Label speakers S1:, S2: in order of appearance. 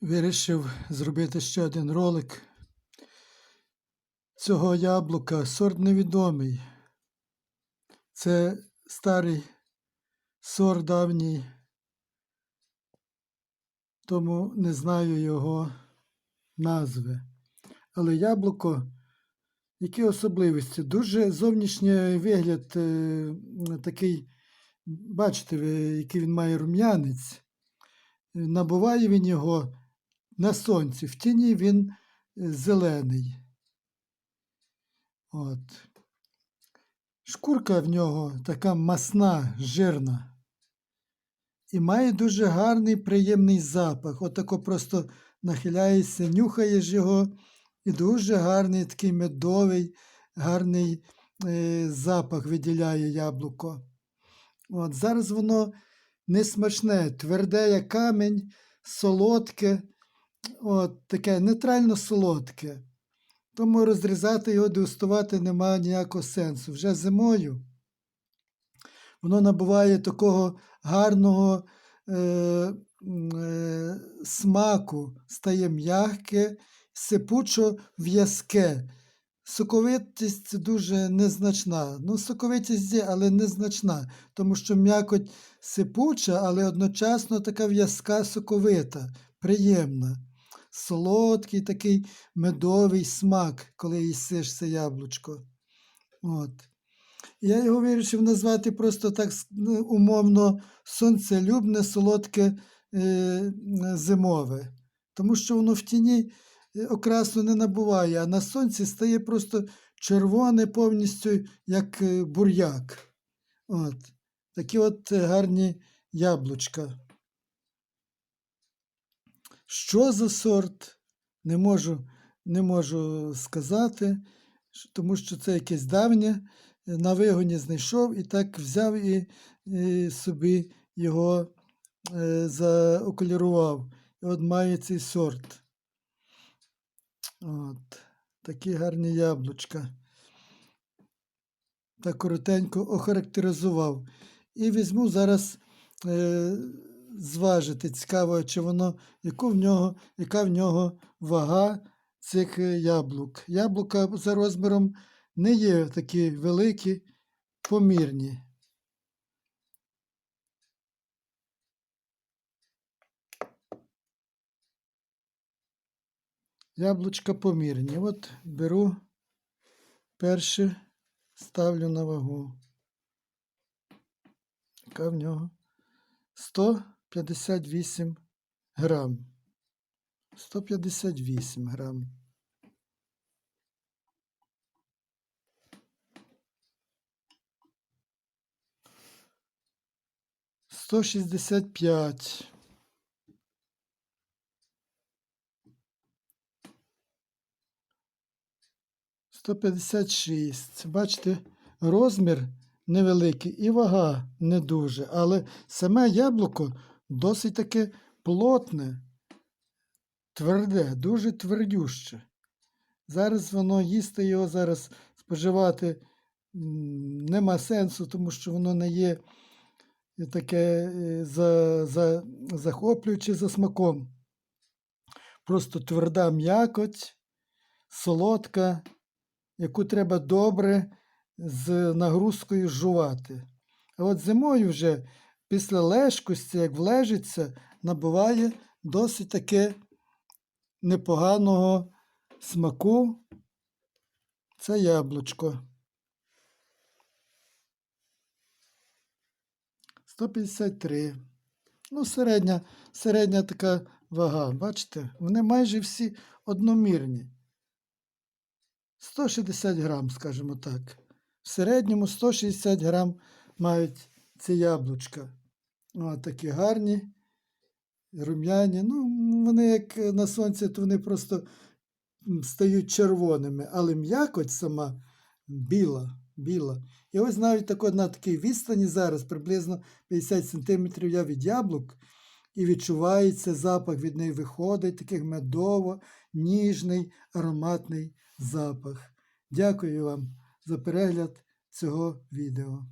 S1: Вирішив зробити ще один ролик цього яблука. Сорт невідомий. Це старий сорт давній, тому не знаю його назви. Але яблуко, які особливості? Дуже зовнішній вигляд е, такий, бачите, який він має рум'янець. Набуває він його на сонці, в тіні він е, зелений. От. Шкурка в нього така масна, жирна. І має дуже гарний приємний запах. Отако просто нахиляєшся, нюхаєш його, і дуже гарний такий медовий, гарний е, запах виділяє яблуко. От, зараз воно не смачне, тверде, як камінь, солодке, от, таке нейтрально солодке. Тому розрізати його, дегустувати немає ніякого сенсу. Вже зимою воно набуває такого гарного е, е, смаку, стає м'яке, сипучо в'язке. Соковитість дуже незначна. Ну, соковитість є, але незначна, тому що м'якоть сипуча, але одночасно така в'язка соковита, приємна. Солодкий такий медовий смак, коли їсиш це яблучко. От. Я його вирішив назвати просто так ну, умовно сонцелюбне, солодке е, зимове. Тому що воно в тіні е, окрасу не набуває, а на сонці стає просто червоне повністю, як е, бур'як. От. Такі от гарні яблучка. Що за сорт? Не можу, не можу сказати, тому що це якесь давнє. е, На вигоні знайшов і так взяв і, і собі його е, заокулірував. І от має цей сорт. От. Такі гарні яблучка. Так коротенько охарактеризував. І візьму зараз е, зважити. Цікаво, чи воно, яку в нього, яка в нього вага цих е, яблук. Яблука за розміром не є такі великі, помірні. Яблучка помірні. От беру перше, ставлю на вагу. Яка в нього? 158 грам. 158 грам. Сто шістдесят п'ять. Сто п'ятдесят шість. Бачите, розмір невеликий і вага не дуже, але саме яблуко досить таке плотне, тверде, дуже твердюще. Зараз воно їсти його зараз споживати нема сенсу, тому що воно не є таке е, за, за, захоплююче за смаком. Просто тверда м'якоть, солодка, яку треба добре з нагрузкою жувати. А от зимою вже після лежкості, як влежиться, набуває досить таке непоганого смаку. Це яблучко. 153. Ну, середня, середня така вага. Бачите, вони майже всі одномірні. 160 грам, скажімо так. В середньому 160 грам мають ці яблучка. О, такі гарні, рум'яні. Ну, вони як на сонці, то вони просто стають червоними, але м'якоть сама біла. біла. І ось навіть тако на такій відстані зараз, приблизно 50 см я від яблук, і відчувається запах від неї виходить, такий медово, ніжний, ароматний запах. Дякую вам за перегляд цього відео.